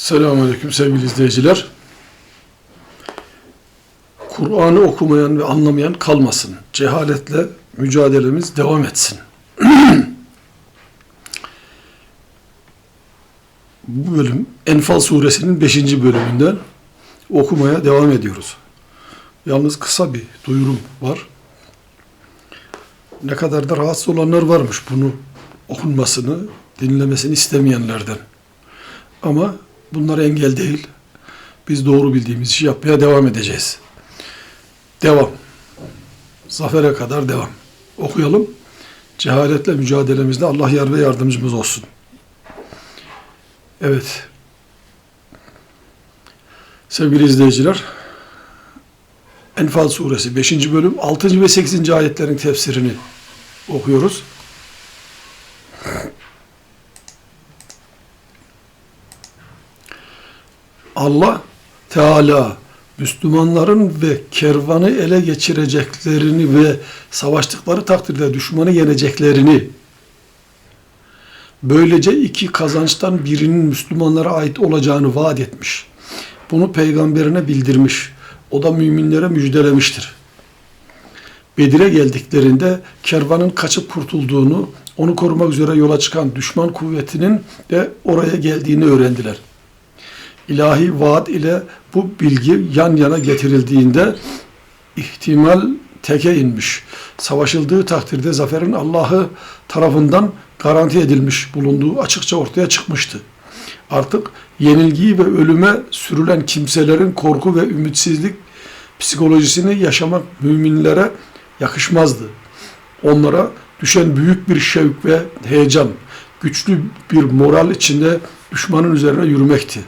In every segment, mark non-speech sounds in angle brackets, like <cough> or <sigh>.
Selamünaleyküm sevgili izleyiciler. Kur'an'ı okumayan ve anlamayan kalmasın. Cehaletle mücadelemiz devam etsin. <clears throat> Bu bölüm Enfal suresinin 5. bölümünden okumaya devam ediyoruz. Yalnız kısa bir duyurum var. Ne kadar da rahatsız olanlar varmış bunu okunmasını, dinlemesini istemeyenlerden. Ama bunlar engel değil. Biz doğru bildiğimiz işi yapmaya devam edeceğiz. Devam. Zafere kadar devam. Okuyalım. Cehaletle mücadelemizde Allah yar ve yardımcımız olsun. Evet. Sevgili izleyiciler, Enfal suresi 5. bölüm 6. ve 8. ayetlerin tefsirini okuyoruz. Allah Teala Müslümanların ve kervanı ele geçireceklerini ve savaştıkları takdirde düşmanı yeneceklerini böylece iki kazançtan birinin Müslümanlara ait olacağını vaat etmiş. Bunu peygamberine bildirmiş. O da müminlere müjdelemiştir. Bedir'e geldiklerinde kervanın kaçıp kurtulduğunu, onu korumak üzere yola çıkan düşman kuvvetinin de oraya geldiğini öğrendiler ilahi vaat ile bu bilgi yan yana getirildiğinde ihtimal teke inmiş. Savaşıldığı takdirde zaferin Allah'ı tarafından garanti edilmiş bulunduğu açıkça ortaya çıkmıştı. Artık yenilgiyi ve ölüme sürülen kimselerin korku ve ümitsizlik psikolojisini yaşamak müminlere yakışmazdı. Onlara düşen büyük bir şevk ve heyecan, güçlü bir moral içinde düşmanın üzerine yürümekti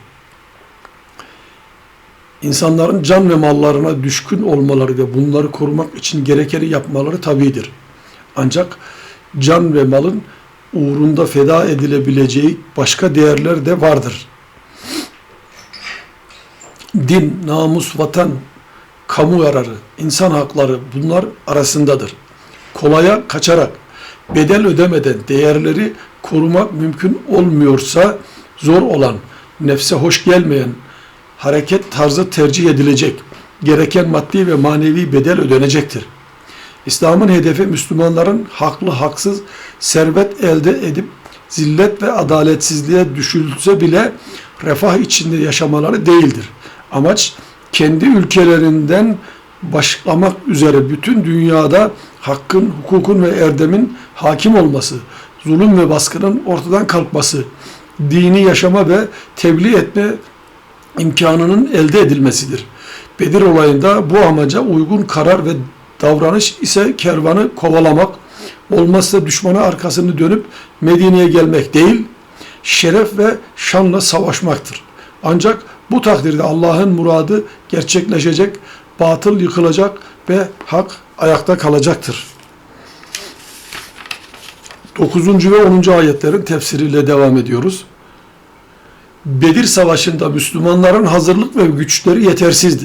insanların can ve mallarına düşkün olmaları ve bunları korumak için gerekeni yapmaları tabidir. Ancak can ve malın uğrunda feda edilebileceği başka değerler de vardır. Din, namus, vatan, kamu yararı, insan hakları bunlar arasındadır. Kolaya kaçarak, bedel ödemeden değerleri korumak mümkün olmuyorsa zor olan, nefse hoş gelmeyen, hareket tarzı tercih edilecek. Gereken maddi ve manevi bedel ödenecektir. İslam'ın hedefi Müslümanların haklı haksız servet elde edip zillet ve adaletsizliğe düşülse bile refah içinde yaşamaları değildir. Amaç kendi ülkelerinden başlamak üzere bütün dünyada hakkın, hukukun ve erdemin hakim olması, zulüm ve baskının ortadan kalkması, dini yaşama ve tebliğ etme imkanının elde edilmesidir. Bedir olayında bu amaca uygun karar ve davranış ise kervanı kovalamak, olmazsa düşmana arkasını dönüp Medine'ye gelmek değil, şeref ve şanla savaşmaktır. Ancak bu takdirde Allah'ın muradı gerçekleşecek, batıl yıkılacak ve hak ayakta kalacaktır. 9. ve 10. ayetlerin tefsiriyle devam ediyoruz. Bedir Savaşı'nda Müslümanların hazırlık ve güçleri yetersizdi.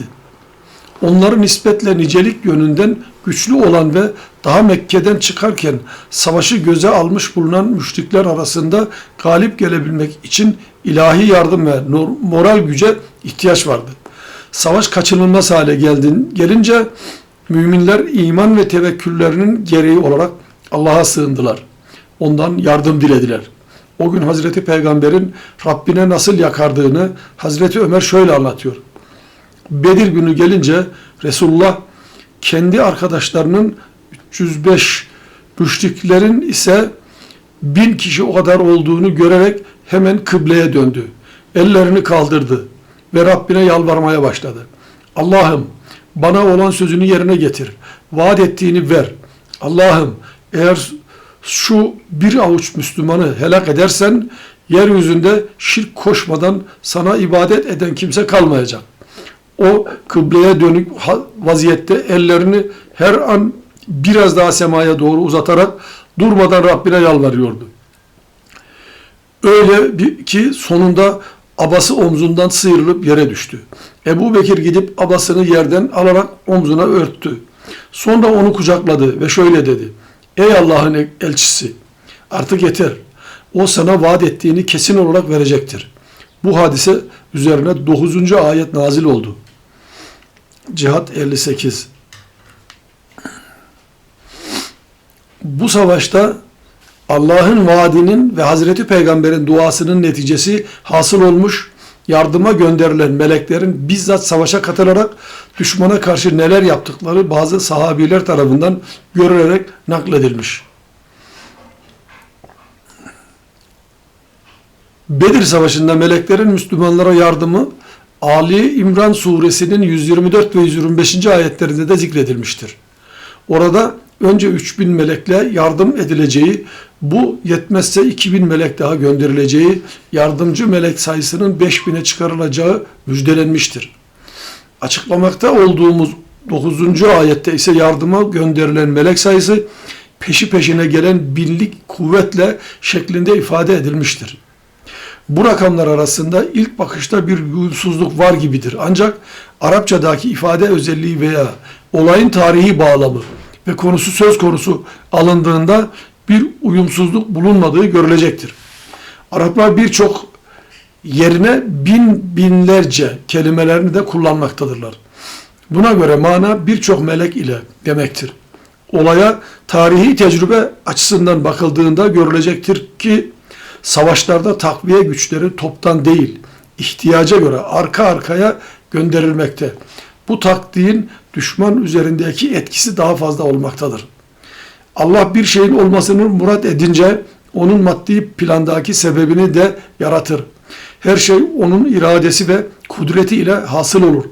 Onların nispetle nicelik yönünden güçlü olan ve daha Mekke'den çıkarken savaşı göze almış bulunan müşrikler arasında galip gelebilmek için ilahi yardım ve moral güce ihtiyaç vardı. Savaş kaçınılmaz hale geldin, gelince müminler iman ve tevekküllerinin gereği olarak Allah'a sığındılar. Ondan yardım dilediler. O gün Hazreti Peygamber'in Rabbine nasıl yakardığını Hazreti Ömer şöyle anlatıyor. Bedir günü gelince Resulullah kendi arkadaşlarının 305 müşriklerin ise bin kişi o kadar olduğunu görerek hemen kıbleye döndü. Ellerini kaldırdı ve Rabbine yalvarmaya başladı. Allah'ım bana olan sözünü yerine getir. Vaat ettiğini ver. Allah'ım eğer şu bir avuç Müslümanı helak edersen yeryüzünde şirk koşmadan sana ibadet eden kimse kalmayacak. O kıbleye dönük vaziyette ellerini her an biraz daha semaya doğru uzatarak durmadan Rabbine yalvarıyordu. Öyle ki sonunda abası omzundan sıyrılıp yere düştü. Ebu Bekir gidip abasını yerden alarak omzuna örttü. Sonra onu kucakladı ve şöyle dedi. Ey Allah'ın elçisi artık yeter. O sana vaat ettiğini kesin olarak verecektir. Bu hadise üzerine 9. ayet nazil oldu. Cihat 58. Bu savaşta Allah'ın vaadinin ve Hazreti Peygamber'in duasının neticesi hasıl olmuş, yardıma gönderilen meleklerin bizzat savaşa katılarak düşmana karşı neler yaptıkları bazı sahabiler tarafından görülerek nakledilmiş. Bedir Savaşı'nda meleklerin Müslümanlara yardımı Ali İmran suresinin 124 ve 125. ayetlerinde de zikredilmiştir. Orada önce 3000 melekle yardım edileceği, bu yetmezse 2000 melek daha gönderileceği, yardımcı melek sayısının 5000'e çıkarılacağı müjdelenmiştir. Açıklamakta olduğumuz 9. ayette ise yardıma gönderilen melek sayısı peşi peşine gelen binlik kuvvetle şeklinde ifade edilmiştir. Bu rakamlar arasında ilk bakışta bir uyumsuzluk var gibidir. Ancak Arapçadaki ifade özelliği veya olayın tarihi bağlamı ve konusu söz konusu alındığında bir uyumsuzluk bulunmadığı görülecektir. Araplar birçok yerine bin binlerce kelimelerini de kullanmaktadırlar. Buna göre mana birçok melek ile demektir. Olaya tarihi tecrübe açısından bakıldığında görülecektir ki savaşlarda takviye güçleri toptan değil, ihtiyaca göre arka arkaya gönderilmekte. Bu taktiğin düşman üzerindeki etkisi daha fazla olmaktadır. Allah bir şeyin olmasını murat edince onun maddi plandaki sebebini de yaratır. Her şey onun iradesi ve kudreti ile hasıl olur.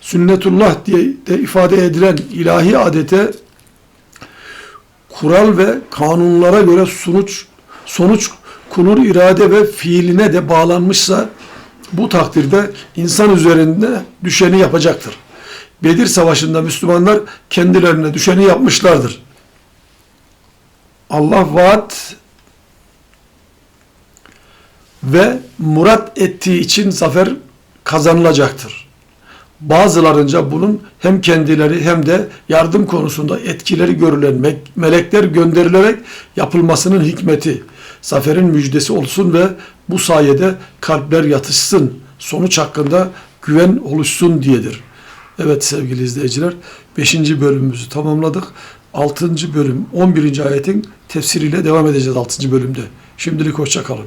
Sünnetullah diye de ifade edilen ilahi adete kural ve kanunlara göre sonuç sonuç kulun irade ve fiiline de bağlanmışsa bu takdirde insan üzerinde düşeni yapacaktır. Bedir Savaşı'nda Müslümanlar kendilerine düşeni yapmışlardır. Allah vaat ve murat ettiği için zafer kazanılacaktır. Bazılarınca bunun hem kendileri hem de yardım konusunda etkileri görülen melekler gönderilerek yapılmasının hikmeti, zaferin müjdesi olsun ve bu sayede kalpler yatışsın, sonuç hakkında güven oluşsun diyedir. Evet sevgili izleyiciler 5. bölümümüzü tamamladık. 6. bölüm 11. ayetin tefsiriyle devam edeceğiz 6. bölümde. Şimdilik hoşça kalın.